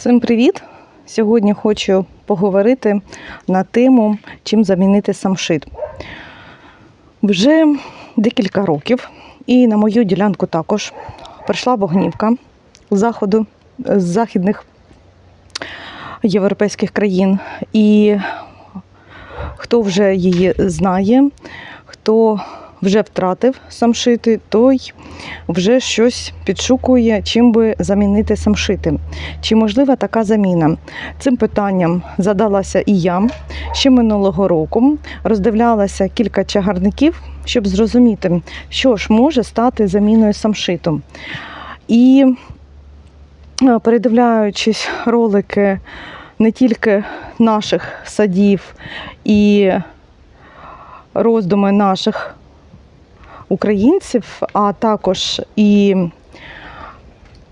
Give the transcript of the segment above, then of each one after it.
Всім привіт! Сьогодні хочу поговорити на тему, чим замінити самшит. Вже декілька років, і на мою ділянку також прийшла вогнівка з заходу з західних європейських країн. І хто вже її знає, хто вже втратив самшити, той вже щось підшукує, чим би замінити самшити. Чи можлива така заміна? Цим питанням задалася і я ще минулого року. Роздивлялася кілька чагарників, щоб зрозуміти, що ж може стати заміною самшиту. І е, передивляючись ролики не тільки наших садів і роздуми наших українців, а також і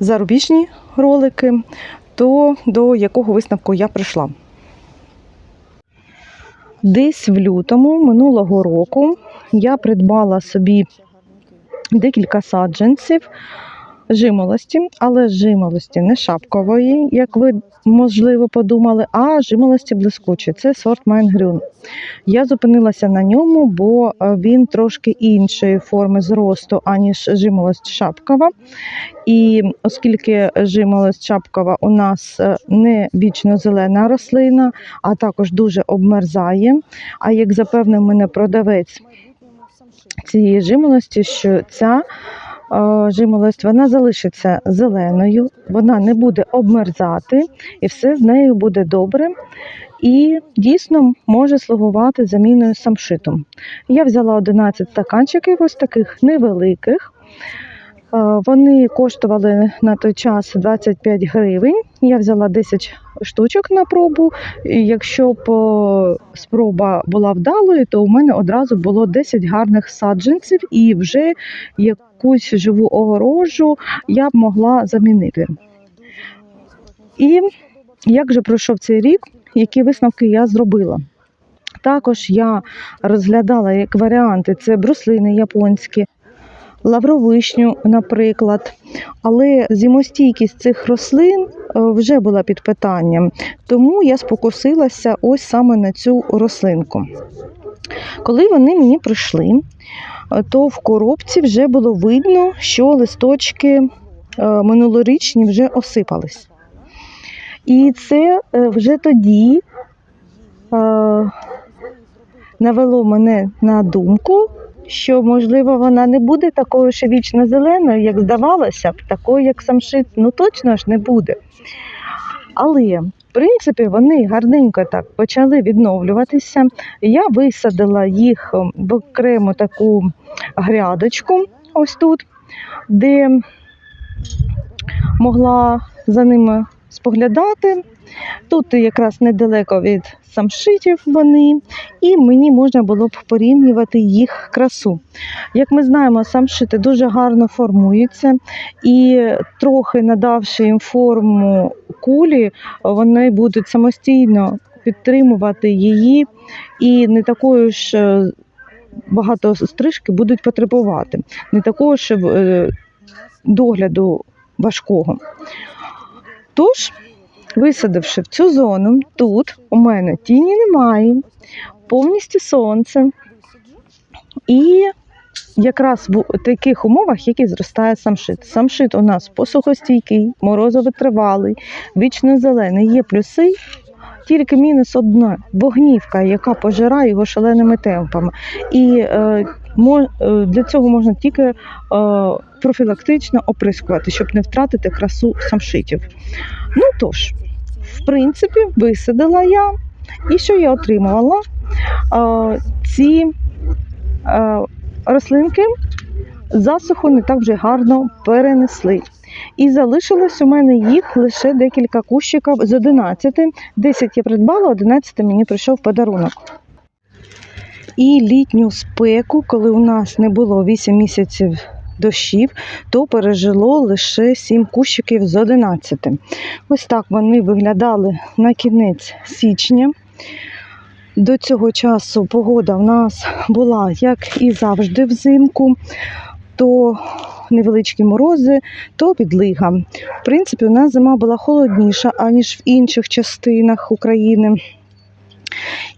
зарубіжні ролики, то до якого висновку я прийшла. Десь в лютому минулого року я придбала собі декілька саджанців жимолості, але жимолості не шапкової, як ви можливо подумали, а жимолості блискучі. Це сорт Майнгрюн. Я зупинилася на ньому, бо е, він трошки іншої форми зросту, аніж жимолость шапкова. І оскільки жимолость шапкова у нас е, не вічно зелена рослина, а також дуже обмерзає. А як запевнив мене продавець цієї жимолості, що ця жимолость вона залишиться зеленою, вона не буде обмерзати, і все з нею буде добре. І дійсно може слугувати заміною самшиту. Я взяла 11 стаканчиків, ось таких невеликих. Вони коштували на той час 25 гривень. Я взяла 10 штучок на пробу. І якщо б е, спроба була вдалою, то у мене одразу було 10 гарних саджанців і вже якусь живу огорожу я б могла замінити. І як же пройшов цей рік, які висновки я зробила? Також я розглядала як варіанти це бруслини японські, лавровишню, наприклад. Але зимостійкість цих рослин е, вже була під питанням, тому я спокусилася ось саме на цю рослинку. Коли вони мені прийшли, е, то в коробці вже було видно, що листочки е, минулорічні вже осипались. І це е, вже тоді навело мене на думку, що, можливо, вона не буде такою ще вічно зеленою, як здавалося б, такою, як самшит, ну точно ж не буде. Але, принципі, вони гарненько так почали відновлюватися. Я висадила їх в окрему таку грядочку, ось тут, де могла за ними споглядати. Тут якраз недалеко від самшитів вони, і мені можна було б порівнювати їх красу. Як ми знаємо, самшити дуже гарно формуються, і трохи надавши їм форму кулі, вони будуть самостійно підтримувати її і не такою ж е, багато стрижки будуть потребувати, не такого ж е, догляду важкого. Тож, висадивши в цю зону, тут у мене тіні немає, повністю сонце. І якраз в таких умовах, які зростає самшит. Самшит у нас посухостійкий, морозовитривалий, вічно зелений. Є плюси, тільки мінус одна вогнівка, яка пожирає його шаленими темпами. І е, для цього можна тільки е, профілактично оприскувати, щоб не втратити красу самшитів. Ну тож, в принципі, висадила я. І що я отримувала? Е, ці е, рослинки засуху не так вже гарно перенесли. І залишилось у мене їх лише декілька кущиків з 11. 10 я придбала, 11 мені прийшов подарунок. І літню спеку, коли у нас не було 8 місяців дощів, то пережило лише 7 кущиків з 11. Ось так вони виглядали на кінець січня. До цього часу погода в нас була, як і завжди, взимку, то невеличкі морози, то підлига. В принципі, у нас зима була холодніша, аніж в інших частинах України.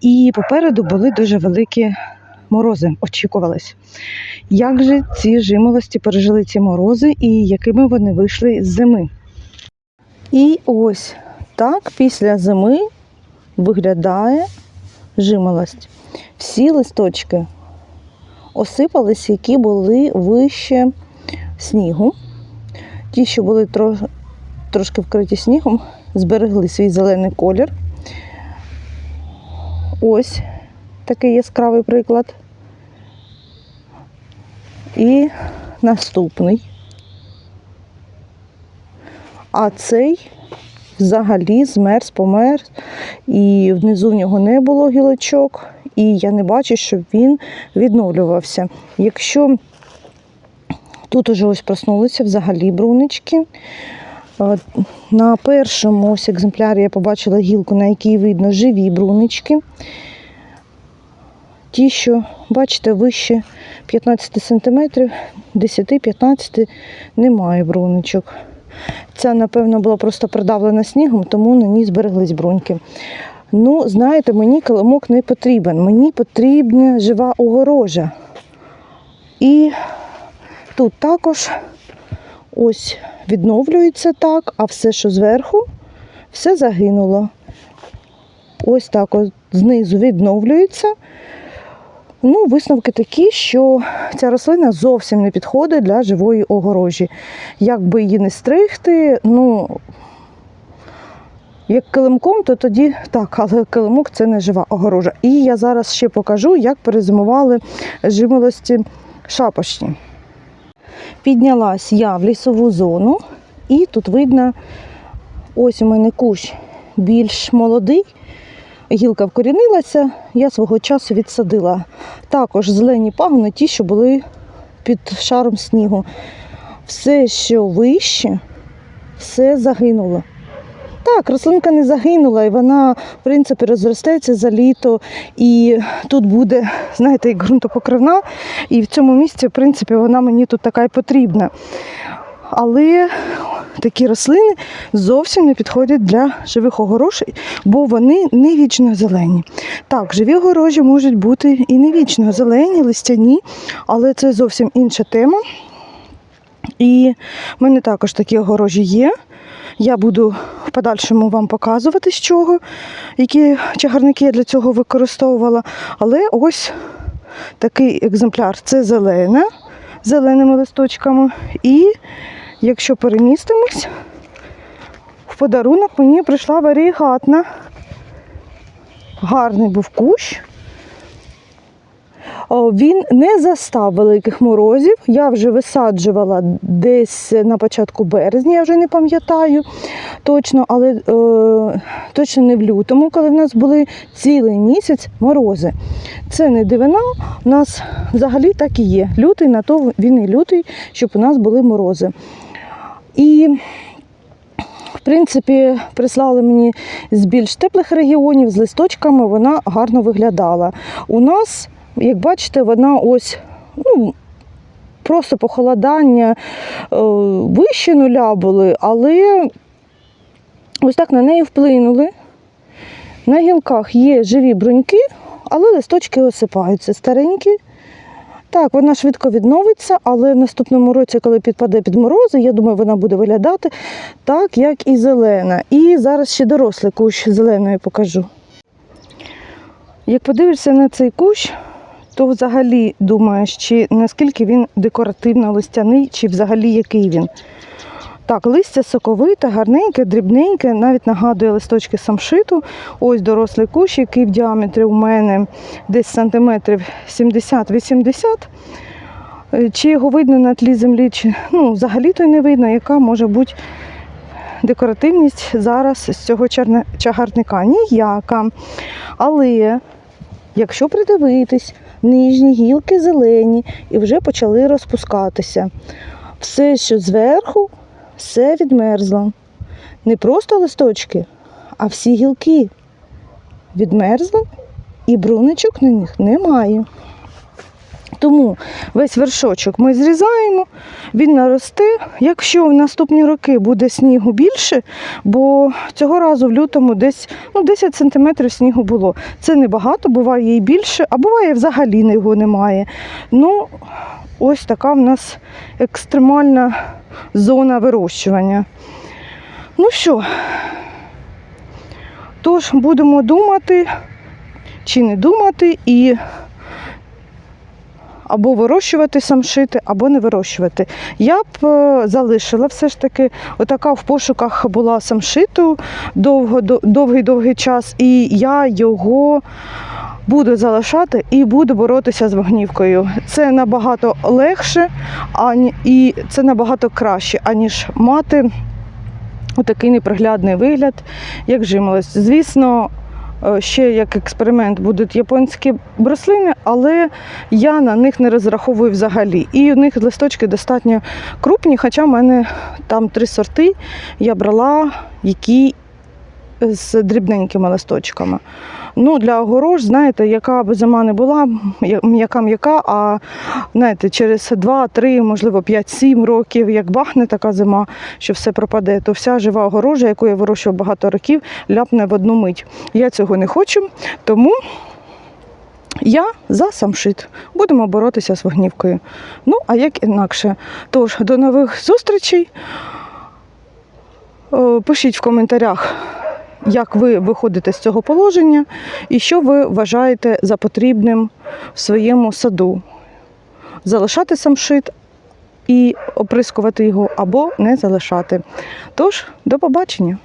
І попереду були дуже великі морози, очікувались. Як же ці жимолості пережили ці морози і якими вони вийшли з зими? І ось так після зими виглядає жимолость. Всі листочки осипались, які були вище снігу. Ті, що були трошки вкриті снігом, зберегли свій зелений колір. Ось такий яскравий приклад. І наступний. А цей взагалі змерз, помер, і внизу в нього не було гілочок, і я не бачу, щоб він відновлювався. Якщо тут уже ось проснулися взагалі брунички. На першому ось екземплярі я побачила гілку, на якій видно живі брунички. Ті, що, бачите, вище 15 см, 10-15 немає бруничок. Ця, напевно, була просто придавлена снігом, тому на ній збереглись бруньки. Ну, знаєте, мені килимок не потрібен. Мені потрібна жива огорожа. І тут також ось відновлюється так, а все, що зверху, все загинуло. Ось так от знизу відновлюється. Ну, висновки такі, що ця рослина зовсім не підходить для живої огорожі. Як би її не стригти, ну як килимком, то тоді так, але килимок це не жива огорожа. І я зараз ще покажу, як перезимували жимолості шапочні. Піднялась я в лісову зону, і тут видно, ось у мене кущ більш молодий. Гілка вкорінилася, я свого часу відсадила. Також зелені пагони, ті, що були під шаром снігу. Все, що вище, все загинуло. Так, рослинка не загинула, і вона, в принципі, розростеться за літо. І тут буде, знаєте, як ґрунтопокривна, і в цьому місці, в принципі, вона мені тут така й потрібна. Але такі рослини зовсім не підходять для живих огорошей, бо вони не вічно зелені. Так, живі огорожі можуть бути і не вічно зелені, листяні, але це зовсім інша тема. І в мене також такі огорожі є. Я буду в подальшому вам показувати, з чого, які чагарники я для цього використовувала. Але ось такий екземпляр це зелена, зеленими листочками. І якщо перемістимось, в подарунок мені прийшла варігатна. Гарний був кущ. Він не застав великих морозів. Я вже висаджувала десь на початку березня, я вже не пам'ятаю точно, але е, точно не в лютому, коли в нас були цілий місяць морози. Це не дивина, у нас взагалі так і є. Лютий на то він і лютий, щоб у нас були морози. І в принципі, прислали мені з більш теплих регіонів з листочками, вона гарно виглядала. У нас, як бачите, вона ось ну, просто похолодання е, вище нуля були, але ось так на неї вплинули. На гілках є живі бруньки, але листочки осипаються старенькі. Так, вона швидко відновиться, але в наступному році, коли підпаде під морози, я думаю, вона буде виглядати так, як і зелена. І зараз ще дорослий кущ зеленої покажу. Як подивишся на цей кущ, то взагалі думаєш, чи наскільки він декоративно-листяний, чи взагалі який він. Так, листя соковите, гарненьке, дрібненьке, навіть нагадує листочки самшиту. Ось дорослий кущ, який в діаметрі у мене десь сантиметрів 70-80. Е, Чи його видно на тлі землі, чи ну, взагалі то й не видно, яка може бути декоративність зараз з цього чагарника. Ніяка. Але якщо придивитись, нижні гілки зелені і вже почали розпускатися. Все, що зверху, все відмерзло. Не просто листочки, а всі гілки відмерзли і бруничок на них немає. Тому весь вершочок ми зрізаємо, він наросте. Якщо в наступні роки буде снігу більше, бо цього разу в лютому десь ну, 10 см снігу було. Це небагато, буває і більше, а буває взагалі його немає. Ну, ось така в нас екстремальна зона вирощування. Ну що, тож будемо думати чи не думати і або вирощувати самшити, або не вирощувати. Я б е, залишила все ж таки, отака в пошуках була самшиту довгий-довгий час, і я його буду залишати і буду боротися з вогнівкою. Це набагато легше ані, і це набагато краще, аніж мати отакий неприглядний вигляд, як жимолость. Звісно, ще як експеримент будуть японські бруслини, але я на них не розраховую взагалі. І у них листочки достатньо крупні, хоча в мене там три сорти я брала, які з дрібненькими листочками. Ну, для огорож, знаєте, яка б зима не була, м'яка м'яка, а знаєте, через 2-3, можливо, 5-7 років, як бахне така зима, що все пропаде, то вся жива огорожа, яку я вирощував багато років, ляпне в одну мить. Я цього не хочу, тому я за самшит. Будемо боротися з вогнівкою. Ну, а як інакше. Тож, до нових зустрічей. Е, Пишіть в коментарях, як ви виходите з цього положення і що ви вважаєте за потрібним в своєму саду. Залишати самшит і оприскувати його або не залишати. Тож, до побачення!